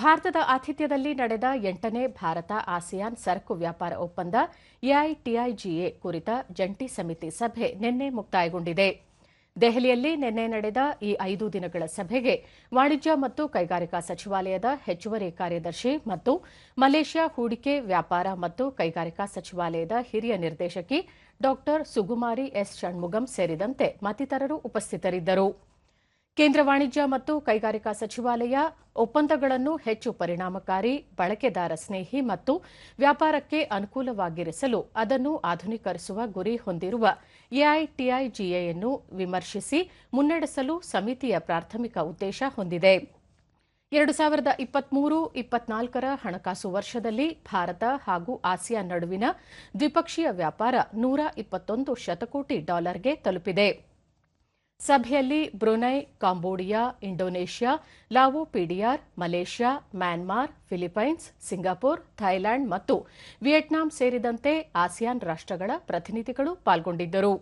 ಭಾರತದ ಆತಿಥ್ಯದಲ್ಲಿ ನಡೆದ ಎಂಟನೇ ಭಾರತ ಆಸಿಯಾನ್ ಸರಕು ವ್ಯಾಪಾರ ಒಪ್ಪಂದ ಎಐಟಿಐಜಿಎ ಕುರಿತ ಜಂಟಿ ಸಮಿತಿ ಸಭೆ ನಿನ್ನೆ ಮುಕ್ತಾಯಗೊಂಡಿದೆ. ದೆಹಲಿಯಲ್ಲಿ ನಿನ್ನೆ ನಡೆದ ಈ ಐದು ದಿನಗಳ ಸಭೆಗೆ ವಾಣಿಜ್ಯ ಮತ್ತು ಕೈಗಾರಿಕಾ ಸಚಿವಾಲಯದ ಹೆಚ್ಚುವರಿ ಕಾರ್ಯದರ್ಶಿ ಮತ್ತು ಮಲೇಷ್ಯಾ ಹೂಡಿಕೆ ವ್ಯಾಪಾರ ಮತ್ತು ಕೈಗಾರಿಕಾ ಸಚಿವಾಲಯದ ಹಿರಿಯ ನಿರ್ದೇಶಕಿ ಡಾ ಸುಗುಮಾರಿ ಎಸ್ ಷಣ್ಮುಗಂ ಸೇರಿದಂತೆ ಮತ್ತಿತರರು ಉಪಸ್ಥಿತರಿದ್ದರು. ಕೇಂದ್ರ ವಾಣಿಜ್ಯ ಮತ್ತು ಕೈಗಾರಿಕಾ ಸಚಿವಾಲಯ ಒಪ್ಪಂದಗಳನ್ನು ಹೆಚ್ಚು ಪರಿಣಾಮಕಾರಿ, ಬಳಕೆದಾರ ಸ್ನೇಹಿ ಮತ್ತು ವ್ಯಾಪಾರಕ್ಕೆ ಅನುಕೂಲವಾಗಿರಿಸಲು ಅದನ್ನು ಆಧುನೀಕರಿಸುವ ಗುರಿ ಹೊಂದಿರುವ ಎಐಟಿಐಜಿಎಯನ್ನು ವಿಮರ್ಶಿಸಿ ಮುನ್ನಡೆಸಲು ಸಮಿತಿಯ ಪ್ರಾಥಮಿಕ ಉದ್ದೇಶ ಹೊಂದಿದೆ. ಎರಡು ಸಾವಿರದ ಇಪ್ಪತ್ಮೂರು ಇಪ್ಪತ್ನಾಲ್ಕರ ಹಣಕಾಸು ವರ್ಷದಲ್ಲಿ ಭಾರತ ಹಾಗೂ ಆಸಿಯಾನ್ ನಡುವಿನ ದ್ವಿಪಕ್ಷೀಯ ವ್ಯಾಪಾರ ನೂರ ಇಪ್ಪತ್ತೊಂದು ಶತಕೋಟಿ ಡಾಲರ್ಗೆ ತಲುಪಿದೆ. ಸಭೆಯಲ್ಲಿ Brunei, Cambodia, Indonesia, Lao, PDR, Malaysia, Myanmar, Philippines, Singapore Thailand ಮತ್ತು ವಿಯೆಟ್ನಾಂ ಸೇರಿದಂತೆ ಆಸಿಯಾನ್ ರಾಷ್ಟಗಳ ಪ್ರತಿನಿಧಿಗಳು ಪಾಲ್ಗೊಂಡಿದ್ದರು.